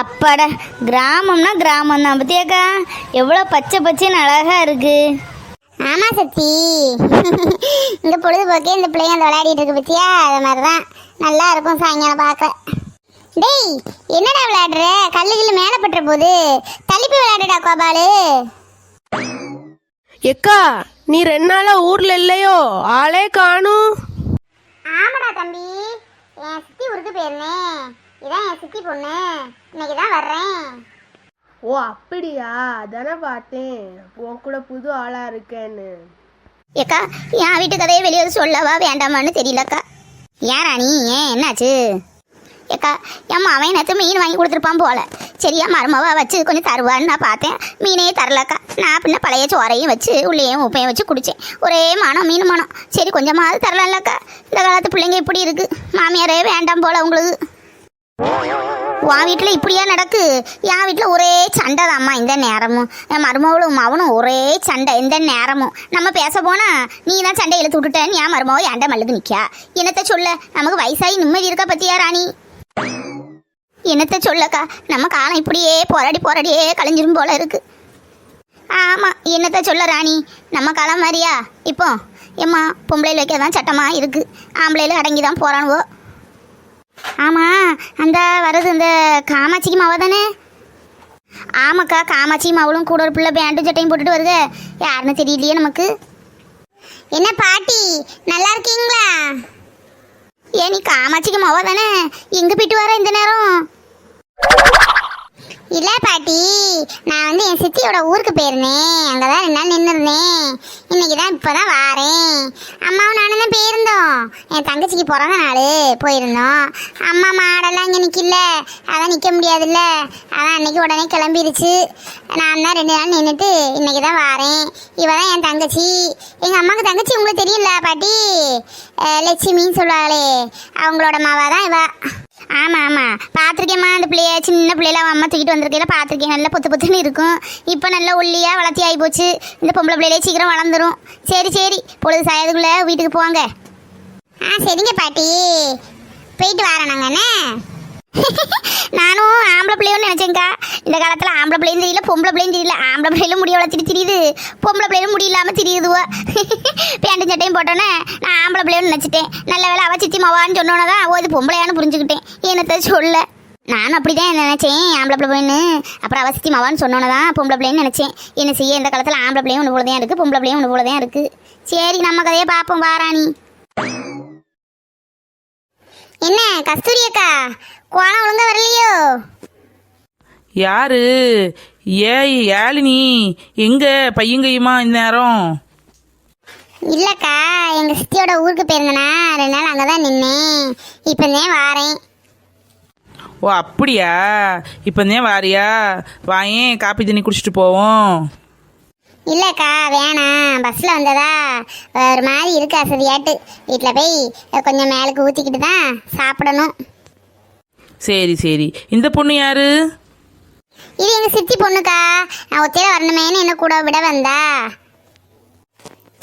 அப்பாடா கிராமம்னா கிராமம் தான் பத்தியாக்கா எவ்வளோ பச்சை பச்சைன்னு அழகா இருக்கு. ஆமா சத்தி. இங்க பொழுதுபோக்கே இந்த பிள்ளைங்க அந்த விளையாடிட்டு இருக்கு பத்தியா அது மாதிரிதான். நல்லா இருக்கும் சாயங்காலம் பார்க்க. டேய் என்னடா விளையாடுற? கல்லு கில்லு மேலே பட்டுற போது தள்ளி போய் விளையாடுடா கோபாலு. எக்கா நீ ரெண்டு நாளா ஊர்ல இல்லையோ? ஆளே காணும். ஆமாடா தம்பி. என் சித்தி ஊருக்கு போயிருந்தேன். இதான் என் சித்தி பொண்ணு. இன்னைக்கு தான் வர்றேன். ஓ அப்படியா? அதானே பார்த்தேன். உன் கூட புது ஆளா இருக்கேன்னு. ஏக்கா என் வீட்டு கதையை வெளியே சொல்லவா வேண்டாமான்னு தெரியலக்கா. ஏன் ராணி? ஏன்? என்னாச்சு? ஏக்கா ஏம்மா அவன் நேற்று மீன் வாங்கி கொடுத்துருப்பான் போல. சரியா மருமவா வச்சு கொஞ்சம் தருவான்னு நான் பார்த்தேன். மீனே தரலக்கா. நான் பின்ன பழைய சோறையும் வச்சு உள்ளேயும் உப்பையும் வச்சு குடித்தேன் ஒரே மனம் மீன் மனம். சரி கொஞ்சமாவது தரலாம்லக்கா. இந்த காலத்து பிள்ளைங்க இப்படி இருக்கு. மாமியாரே வேண்டாம் போல உங்களுக்கு. உன் வீட்டில் இப்படியா நடக்கு? என் வீட்டில் ஒரே சண்டை தாம்மா இந்த நேரமும். என் மருமகளும் அவனும் ஒரே சண்டை இந்த நேரமும். நம்ம பேச போனால் நீ தான் சண்டை இழுத்து விட்டுட்டேன்னு என் மருமவ ஏண்ட மழுது நிற்கா என்னத்த சொல்ல? நமக்கு வயசாகி நிம்மதி இருக்கா பத்தியா ராணி? என்னத்த சொல்லக்கா? நம்ம காலம் இப்படியே போராடி போராடியே கலைஞ்சிரும் போல இருக்கு. ஆமாம் என்னத்த சொல்ல ராணி? நம்ம காலம் மாதிரியா? இப்போ ஏம்மா பொம்பளையில் வைக்க தான் சட்டமாக இருக்குது ஆம்பளையில் அடங்கி தான் போகிறானுவோ ஆமா அந்த வருது இந்த காமாட்சிக்கு மாவா தானே? ஆமாக்கா காமாட்சி மாவளும் கூட ஒரு பிள்ளை பேண்டும் சட்டையும் போட்டுட்டு வருது. யாருன்னு தெரியலையே நமக்கு. என்ன பாட்டி நல்லா இருக்கீங்களா? ஏ நீ காமாட்சிக்கு மாவா தானே? எங்கே போயிட்டு வர இந்த நேரம்? இல்லை பாட்டி நான் வந்து என் சித்தியோட ஊருக்கு போயிருந்தேன். அங்கே தான் ரெண்டு நாள் நின்றுருந்தேன் இன்னைக்கு தான் இப்போ தான் வாரேன். அம்மாவும் நானும் தான் போயிருந்தோம். என் தங்கச்சிக்கு பிறந்த நாள் போயிருந்தோம். அம்மா மாடெல்லாம் இங்கே நிற்கல அதான் நிற்க முடியாதுல்ல. அதான் அன்னைக்கு உடனே கிளம்பிருச்சு. நான் தான் ரெண்டு நாள் நின்றுட்டு இன்றைக்கி தான் வாரேன். இவ தான் என் தங்கச்சி. எங்கள் அம்மாவுக்கு தங்கச்சி உங்களுக்கு தெரியல பாட்டி? லட்சுமின்னு சொல்லுவாங்களே. அவங்களோட மாவா தான் இவள் ஆமாம் ஆமாம் பார்த்துருக்கேம்மா அந்த பிள்ளைய. சின்ன பிள்ளையெல்லாம் அம்மா தூக்கிட்டு வந்திருக்கையில பார்த்துருக்கேன் நல்லா பொத்து பொத்துன்னு இருக்கும். இப்போ நல்லா ஒல்லியாக வளர்த்தி ஆகி போச்சு. இந்த பொம்பளை பிள்ளையிலே சீக்கிரம் வளர்ந்துரும். சரி சரி. பொழுது சாயதுக்குள்ளே வீட்டுக்கு போங்க ஆ சரிங்க பாட்டி. போயிட்டு வரேன் நாங்கள் என்ன? நானும் ஆம்பளை பிள்ளையோன்னு நினைச்சேங்க்கா இந்த காலத்தில் ஆம்பளை பிள்ளையும் தெரியல பொம்பளை பிள்ளையும் தெரியல. ஆம்பளை பிள்ளையிலும் முடிய வளர்த்துட்டு தெரியுது. பொம்பளை பிள்ளையிலும் முடி இல்லாமல் தெரியுதுவோ. பேண்டும் சட்டையும் போட்டோன்னே நான் ஆம்பளை பிள்ளையோன்னு நினச்சிட்டேன். நல்ல வேலை அவ சித்தி மவான்னு சொன்னோன்னே தான் ஓ இது பொம்பளையான்னு புரிஞ்சுக்கிட்டேன். என்னத்த சொல்ல? நானும் அப்படி தான் நினச்சேன் ஆம்பளை பிள்ளைன்னு அப்புறம் அவ மவான்னு சொன்னோன்னே தான் பொம்பளை பிள்ளைன்னு நினச்சேன். என்ன செய்ய இந்த காலத்தில் ஆம்பளை பிள்ளையும் ஒன்று போலதான் இருக்குது பொம்பளை பிள்ளையும் ஒன்று போலதான் இருக்குது சரி நம்ம கதையை பார்ப்போம் வாராணி. கஸ்தூரி அக்கா கோலம் ஒழுங்கா வரலையோ? யாரு? ஏ யாழினி எங்க பையங்கையுமா இந்நேரம் இல்லக்கா எங்க சித்தியோட ஊருக்கு போயிருந்தேனா ரெண்டு நாள் அங்கதான் நின்னேன். இப்பதான் வாரேன். ஓ அப்படியா? இப்போதே வாரியா? வாயேன் காப்பி தண்ணி குடிச்சிட்டு போவோம். இல்லக்கா வேணாம். பஸ்ல வந்ததா? ஒரு மாதிரி இருக்கு அசதியாட்டு. வீட்டில் போய் கொஞ்சம் மேலுக்கு ஊற்றிக்கிட்டு தான் சாப்பிடணும். சரி சரி. இந்த பொண்ணு யாரு? இது எங்க சித்தி பொண்ணுக்கா? நான் ஒத்தையில வரணுமேன்னு என்ன கூட விட வந்தா?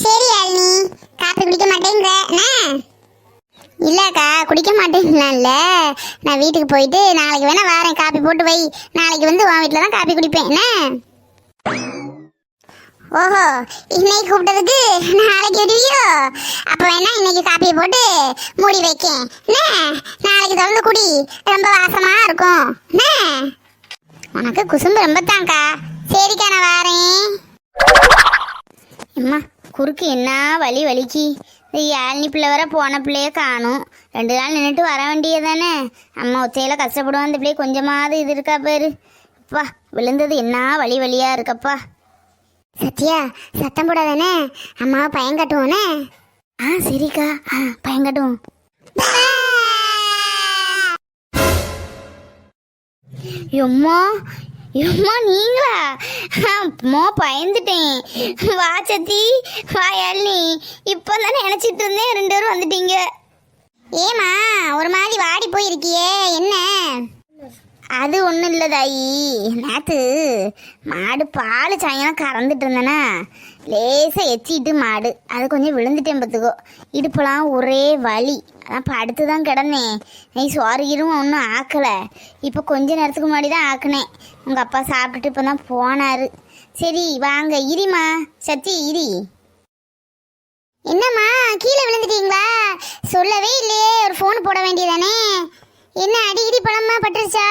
சரி யாழினி காப்பி குடிக்க மாட்டேங்கிற. இல்லக்கா குடிக்க மாட்டேங்கலாம்ல நான் வீட்டுக்கு போயிட்டு நாளைக்கு வேணா வரேன். காப்பி போட்டு வை. நாளைக்கு வந்து உன் வீட்டில் தான் காப்பி குடிப்பேன். என்ன? ஓஹோ இன்னைக்கு கூப்பிட்டதுக்கு நாளைக்கு விடுவியோ அப்போ வேணா இன்னைக்கு காப்பியை போட்டு மூடி வைக்கேன். நாளைக்கு தொடர்ந்து குடி. ரொம்ப வாசமா இருக்கும். உனக்கு குசும்பு ரொம்ப தான்க்கா சரிக்கா நான் வாரேன். அம்மா குறுக்கு என்ன வலி வலிக்கு? இந்த யாழினி பிள்ளை வர போன பிள்ளையே காணும். ரெண்டு நாள் நின்றுட்டு வர வேண்டியது தானே அம்மா ஒத்தையில் கஷ்டப்படுவோம் அந்த பிள்ளை கொஞ்சமாவது இது இருக்கா பேர். அப்பா விழுந்தது என்ன வலி வழியாக இருக்கப்பா? சத்யா சத்தம் போடாதானே? அம்மாவை பயம் கட்டுவோனே? ஆ சரிக்கா. ஆ பயங்கட்டும் எம்மா எம்மா நீங்களா? அம்மா பயந்துட்டேன். வா சத்தி. வா யாழினி. இப்போ தானே நினச்சிட்டு இருந்தேன். ரெண்டு பேரும் வந்துட்டீங்க. ஏமா ஒரு மாதிரி வாடி போயிருக்கியே. என்ன? அது ஒன்றும் இல்லை தாயி. நேற்று மாடு பால் சாயங்காலம் கறந்துட்டு இருந்தேனா. லேசாக எச்சிட்டு மாடு. அது கொஞ்சம் விழுந்துட்டேன் பார்த்துக்கோ. இடுப்பெல்லாம் ஒரே வலி. அதான் படுத்து தான் கிடந்தேன். நீ சோறு ஒன்றும் ஆக்கலை. இப்போ கொஞ்ச நேரத்துக்கு முன்னாடி தான் ஆக்குனேன். உங்கள் அப்பா சாப்பிட்டுட்டு இப்போ தான் போனார். சரி வாங்க. இரிமா. சத்தி இரி. என்னம்மா கீழே விழுந்துட்டீங்களா? சொல்லவே இல்லையே. ஒரு ஃபோன் போட வேண்டியதானே? என்ன அடிக்கடி பழமா பட்டுருச்சா?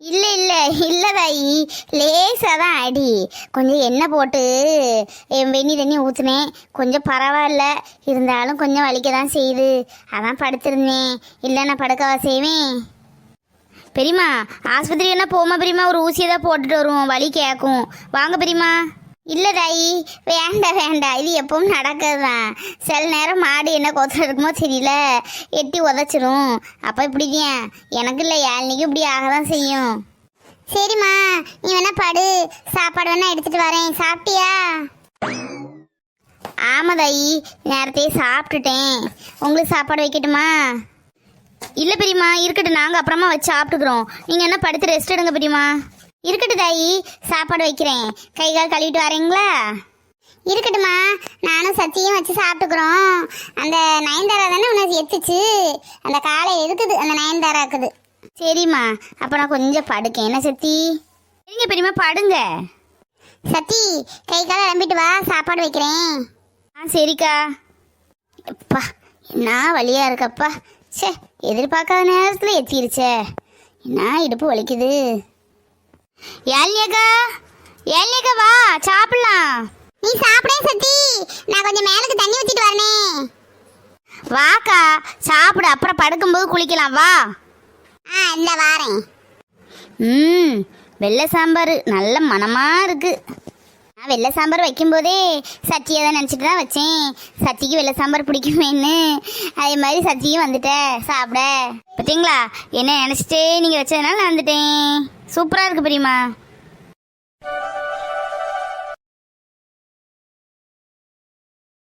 இல்லை இல்லை இல்லை தாயி லேசாக தான் அடி. கொஞ்சம் எண்ணெய் போட்டு என் வெந்நி தண்ணி ஊற்றுனேன் கொஞ்சம் பரவாயில்ல. இருந்தாலும் கொஞ்சம் வலிக்க தான் செய்யுது. அதான் படுத்திருந்தேன். இல்லை நான் படுக்கவா செய்வேன். பெரியம்மா ஆஸ்பத்திரி என்ன போமா பெரியம்மா? ஒரு ஊசியை தான் போட்டுட்டு வருவோம். வலி கேட்கும் வாங்க பெரியம்மா. இல்லை தாயி வேண்டாம் வேண்டாம் இது எப்பவும் நடக்கிறது தான் சில நேரம் மாடு என்ன கொத்தம் இருக்குமோ தெரியல. எட்டி உதச்சிரும். அப்போ இப்படிதான் எனக்கு இல்லை ஏழ்னிக்கு இப்படி ஆக தான் செய்யும். சரிம்மா. நீ வேணா படு. சாப்பாடு வேணா எடுத்துட்டு வரேன். சாப்பிட்டியா? ஆமாம் தாயி நேரத்தையே சாப்பிட்டுட்டேன். உங்களுக்கு சாப்பாடு வைக்கட்டுமா? இல்லை பெரியம்மா. இருக்கட்டும். நாங்கள் அப்புறமா வச்சு சாப்பிட்டுக்குறோம். நீங்கள் என்ன படுத்து ரெஸ்ட் எடுங்க பெரியம்மா. இருக்கட்டும் தாயி சாப்பாடு வைக்கிறேன். கை கால் கழுவிட்டு வரீங்களா? இருக்கட்டுமா நானும் சத்தியும் வச்சு சாப்பிட்டுக்கிறோம். அந்த நயன்தாரா தானே உனக்கு எத்துச்சு? அந்த காலை இருக்குது அந்த நயன்தாரா இருக்குது. சரிம்மா அப்போ நான் கொஞ்சம் படுக்கேன். என்ன சத்தி? சரிங்க பெரியம்மா படுங்க. சத்தி கை கால் அலம்பிட்டு வா சாப்பாடு வைக்கிறேன். ஆ சரிக்கா. எப்பா என்ன வலியா இருக்கப்பா. ச்சே எதிர்பார்க்காத நேரத்தில் எத்திருச்சே. என்ன இடுப்பு வலிக்குது? ஏழ்னியக்கா ஏழ்னியக்கா வா சாப்பிடலாம். நீ சாப்பிடே சத்தி. நான் கொஞ்சம் மேலுக்கு தண்ணி வரனே. வாக்கா சாப்பிடு அப்புறம் படுக்கும்போது குளிக்கலாம் வா. ஆ இந்த வாரேன். ம் வெள்ளை சாம்பார் நல்ல மனமாக இருக்கு. நான் வெள்ளை சாம்பார் வைக்கும்போதே சத்தியை தான் நினச்சிட்டு தான் வச்சேன். சத்திக்கு வெள்ளை சாம்பார் பிடிக்குமேன்னு. அதே மாதிரி சத்தியும் வந்துட்டேன் சாப்பிட. பார்த்தீங்களா என்ன நினச்சிட்டே நீங்கள் வச்சதுனால நான் வந்துட்டேன். சூப்பராக இருக்குது பெரியம்மா.